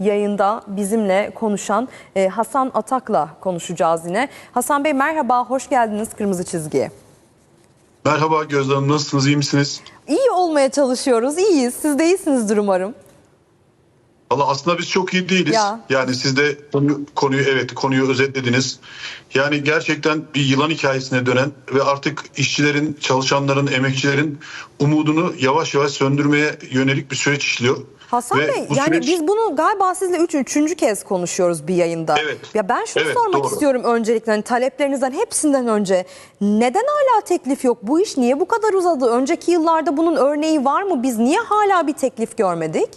yayında bizimle konuşan e, Hasan Atak'la konuşacağız yine. Hasan Bey merhaba, hoş geldiniz Kırmızı Çizgi'ye. Merhaba Gözde Hanım, nasılsınız, iyi misiniz? İyi olmaya çalışıyoruz, iyiyiz. Siz de iyisinizdir umarım. Valla aslında biz çok iyi değiliz. Ya. Yani siz de konu- konuyu evet konuyu özetlediniz. Yani gerçekten bir yılan hikayesine dönen ve artık işçilerin, çalışanların, emekçilerin umudunu yavaş yavaş söndürmeye yönelik bir süreç işliyor. Hasan Ve Bey bu yani süreç- biz bunu galiba sizle üç, üçüncü kez konuşuyoruz bir yayında. Evet. Ya ben şunu Evet, sormak doğru. istiyorum öncelikle hani taleplerinizden hepsinden önce. Neden hala teklif yok? Bu iş niye bu kadar uzadı? Önceki yıllarda bunun örneği var mı? Biz niye hala bir teklif görmedik?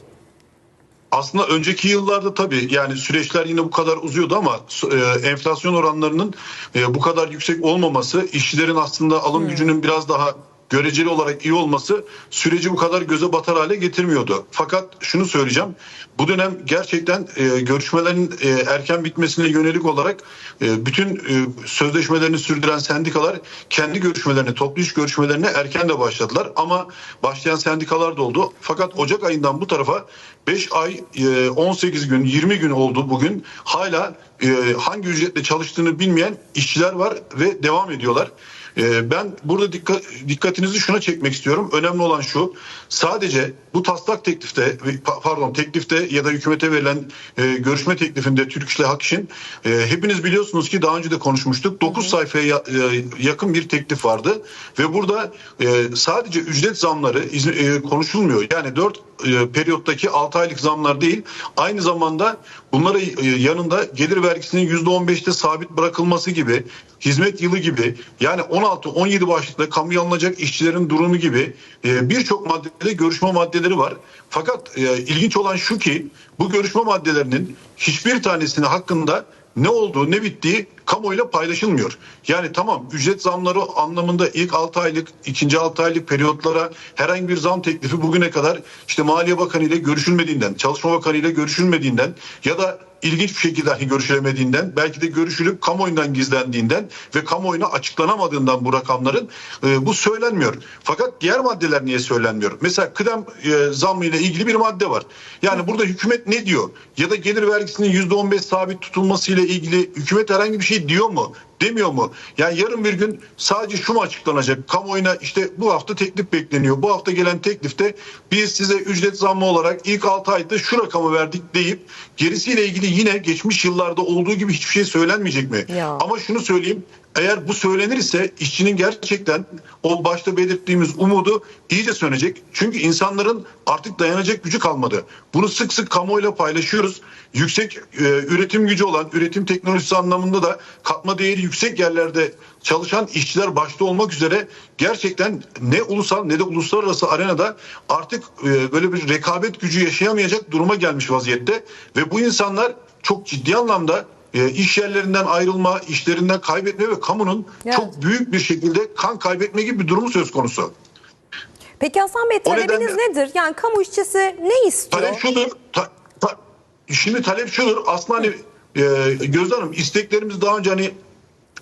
Aslında önceki yıllarda tabii yani süreçler yine bu kadar uzuyordu ama e, enflasyon oranlarının e, bu kadar yüksek olmaması, işçilerin aslında alım gücünün biraz daha göreceli olarak iyi olması süreci bu kadar göze batar hale getirmiyordu. Fakat şunu söyleyeceğim. Bu dönem gerçekten e, görüşmelerin e, erken bitmesine yönelik olarak e, bütün e, sözleşmelerini sürdüren sendikalar kendi görüşmelerini, toplu iş görüşmelerine erken de başladılar. Ama başlayan sendikalar da oldu. Fakat Ocak ayından bu tarafa 5 ay e, 18 gün 20 gün oldu bugün. Hala e, hangi ücretle çalıştığını bilmeyen işçiler var ve devam ediyorlar. E, Ben burada dikkat, dikkatinizi şuna çekmek istiyorum. Önemli olan şu. Sadece bu taslak teklifte pa- pardon teklifte ya da hükümete verilen e, görüşme teklifinde Türk İş'le Hak İş'in e, hepiniz biliyorsunuz ki daha önce de konuşmuştuk. 9 sayfaya ya- e, yakın bir teklif vardı ve burada e, sadece ücret zamları e, konuşulmuyor. Yani 4 e, periyottaki 6 aylık zamlar değil aynı zamanda bunlara e, yanında gelir vergisinin %15'te sabit bırakılması gibi hizmet yılı gibi yani 16-17 başlıkta kamuya alınacak işçilerin durumu gibi e, birçok maddede görüşme maddeleri var. Fakat e, ilginç olan şu ki bu görüşme maddelerinin hiçbir tanesinin hakkında ne olduğu ne bittiği kamuoyuyla paylaşılmıyor. Yani tamam ücret zamları anlamında ilk 6 aylık, ikinci 6 aylık periyotlara herhangi bir zam teklifi bugüne kadar işte Maliye Bakanı ile görüşülmediğinden, Çalışma Bakanı ile görüşülmediğinden ya da ilginç bir şekilde hani görüşülemediğinden belki de görüşülüp kamuoyundan gizlendiğinden ve kamuoyuna açıklanamadığından bu rakamların e, bu söylenmiyor. Fakat diğer maddeler niye söylenmiyor? Mesela kıdem e, zammı ile ilgili bir madde var. Yani burada hükümet ne diyor? Ya da gelir vergisinin %15 sabit tutulması ile ilgili hükümet herhangi bir şey diyor mu? Demiyor mu? Yani yarın bir gün sadece şu mu açıklanacak? Kamuoyuna işte bu hafta teklif bekleniyor. Bu hafta gelen teklifte biz size ücret zammı olarak ilk 6 ayda şu rakamı verdik deyip gerisiyle ilgili yine geçmiş yıllarda olduğu gibi hiçbir şey söylenmeyecek mi? Ya. Ama şunu söyleyeyim. Eğer bu söylenirse işçinin gerçekten o başta belirttiğimiz umudu iyice sönecek. Çünkü insanların artık dayanacak gücü kalmadı. Bunu sık sık kamuoyuyla paylaşıyoruz. Yüksek e, üretim gücü olan, üretim teknolojisi anlamında da katma değeri yüksek yerlerde çalışan işçiler başta olmak üzere gerçekten ne ulusal ne de uluslararası arenada artık e, böyle bir rekabet gücü yaşayamayacak duruma gelmiş vaziyette ve bu insanlar çok ciddi anlamda e, iş yerlerinden ayrılma, işlerinden kaybetme ve kamunun Evet. çok büyük bir şekilde kan kaybetme gibi bir durumu söz konusu. Peki Hasan Bey talebiniz nedenle- nedir? Yani kamu işçisi ne istiyor? Talep şudur. ta- ta- şimdi talep şudur. Aslında hani e, Gözde Hanım isteklerimiz daha önce hani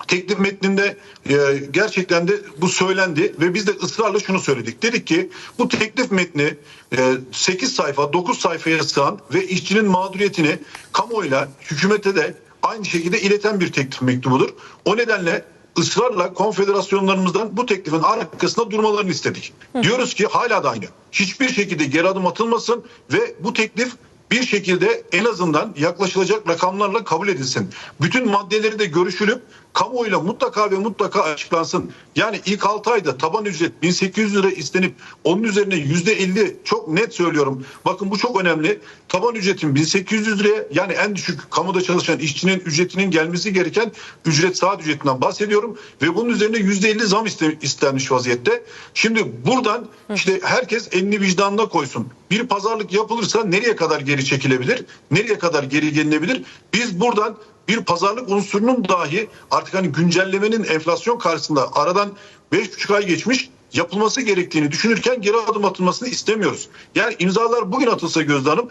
teklif metninde e, gerçekten de bu söylendi ve biz de ısrarla şunu söyledik. Dedik ki bu teklif metni e, 8 sayfa 9 sayfaya sığan ve işçinin mağduriyetini kamuoyuyla hükümete de aynı şekilde ileten bir teklif mektubudur. O nedenle ısrarla konfederasyonlarımızdan bu teklifin arkasında durmalarını istedik. Diyoruz ki hala da aynı. Hiçbir şekilde geri adım atılmasın ve bu teklif bir şekilde en azından yaklaşılacak rakamlarla kabul edilsin. Bütün maddeleri de görüşülüp kamuoyuyla mutlaka ve mutlaka açıklansın. Yani ilk 6 ayda taban ücret 1800 lira istenip onun üzerine %50 çok net söylüyorum. Bakın bu çok önemli. Taban ücretin 1800 liraya yani en düşük kamuda çalışan işçinin ücretinin gelmesi gereken ücret saat ücretinden bahsediyorum. Ve bunun üzerine %50 zam iste- istenmiş vaziyette. Şimdi buradan işte herkes elini vicdanına koysun. Bir pazarlık yapılırsa nereye kadar geri çekilebilir? Nereye kadar geri gelinebilir? Biz buradan bir pazarlık unsurunun dahi artık hani güncellemenin enflasyon karşısında aradan 5,5 ay geçmiş yapılması gerektiğini düşünürken geri adım atılmasını istemiyoruz. Yani imzalar bugün atılsa Gözde Hanım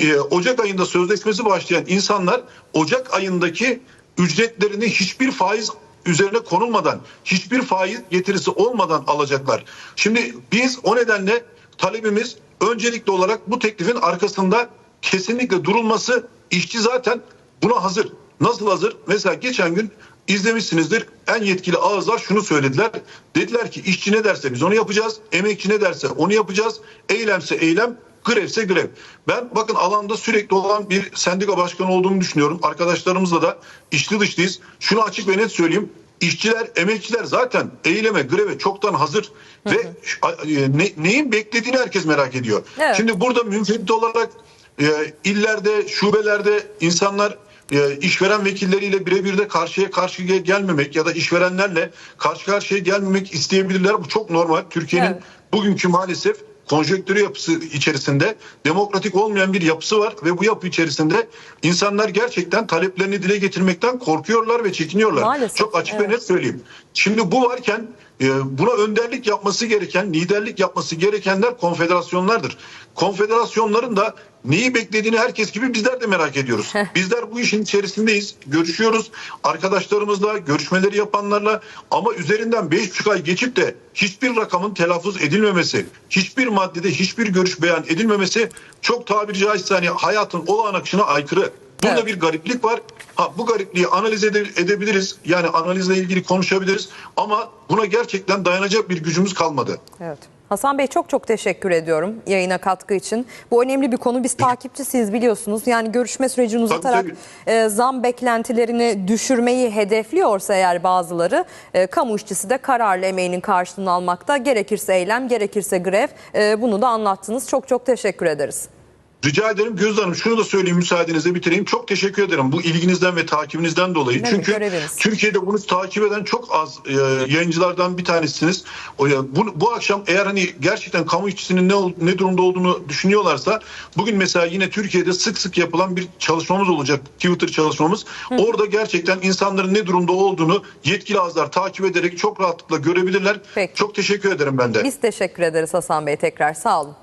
e, Ocak ayında sözleşmesi başlayan insanlar Ocak ayındaki ücretlerini hiçbir faiz üzerine konulmadan hiçbir faiz getirisi olmadan alacaklar. Şimdi biz o nedenle talebimiz öncelikli olarak bu teklifin arkasında kesinlikle durulması işçi zaten buna hazır. Nasıl hazır? Mesela geçen gün izlemişsinizdir. En yetkili ağızlar şunu söylediler. Dediler ki işçi ne derse biz onu yapacağız. Emekçi ne derse onu yapacağız. Eylemse eylem, grevse grev. Ben bakın alanda sürekli olan bir sendika başkanı olduğumu düşünüyorum. Arkadaşlarımızla da içli dışlıyız. Şunu açık ve net söyleyeyim. İşçiler, emekçiler zaten eyleme, greve çoktan hazır ve e, ne- neyin beklediğini herkes merak ediyor. Evet. Şimdi burada münferit olarak e, illerde, şubelerde insanlar e, işveren vekilleriyle birebir de karşıya karşıya gelmemek ya da işverenlerle karşı karşıya gelmemek isteyebilirler. Bu çok normal. Türkiye'nin Evet. bugünkü maalesef konjonktürü yapısı içerisinde demokratik olmayan bir yapısı var ve bu yapı içerisinde insanlar gerçekten taleplerini dile getirmekten korkuyorlar ve çekiniyorlar. Maalesef, Çok açık evet. ve net söyleyeyim. Şimdi bu varken e, buna önderlik yapması gereken, liderlik yapması gerekenler konfederasyonlardır. Konfederasyonların da neyi beklediğini herkes gibi bizler de merak ediyoruz. Bizler bu işin içerisindeyiz, görüşüyoruz arkadaşlarımızla, görüşmeleri yapanlarla ama üzerinden 5,5 ay geçip de hiçbir rakamın telaffuz edilmemesi, hiçbir maddede hiçbir görüş beyan edilmemesi çok tabiri caizse hani hayatın olağan akışına aykırı. Burada Evet. bir gariplik var. Ha, bu garipliği analiz ede- edebiliriz. Yani analizle ilgili konuşabiliriz. Ama buna gerçekten dayanacak bir gücümüz kalmadı. Evet. Hasan Bey çok çok teşekkür ediyorum yayına katkı için. Bu önemli bir konu. Biz takipçisiyiz biliyorsunuz. Yani görüşme sürecini uzatarak e, zam beklentilerini düşürmeyi hedefliyorsa eğer bazıları e, kamu işçisi de kararlı emeğinin karşılığını almakta. Gerekirse eylem, gerekirse grev. E, bunu da anlattınız. Çok çok teşekkür ederiz. Rica ederim Gözde Hanım şunu da söyleyeyim müsaadenizle bitireyim. Çok teşekkür ederim bu ilginizden ve takibinizden dolayı. Evet, Çünkü göreviniz. Türkiye'de bunu takip eden çok az e, yayıncılardan bir tanesiniz. O ya, bu, bu akşam eğer hani gerçekten kamu işçisinin ne, ne durumda olduğunu düşünüyorlarsa bugün mesela yine Türkiye'de sık sık yapılan bir çalışmamız olacak. Twitter çalışmamız. Orada gerçekten insanların ne durumda olduğunu yetkili ağızlar takip ederek çok rahatlıkla görebilirler. Peki. Çok teşekkür ederim ben de. Biz teşekkür ederiz Hasan Bey tekrar. Sağ olun.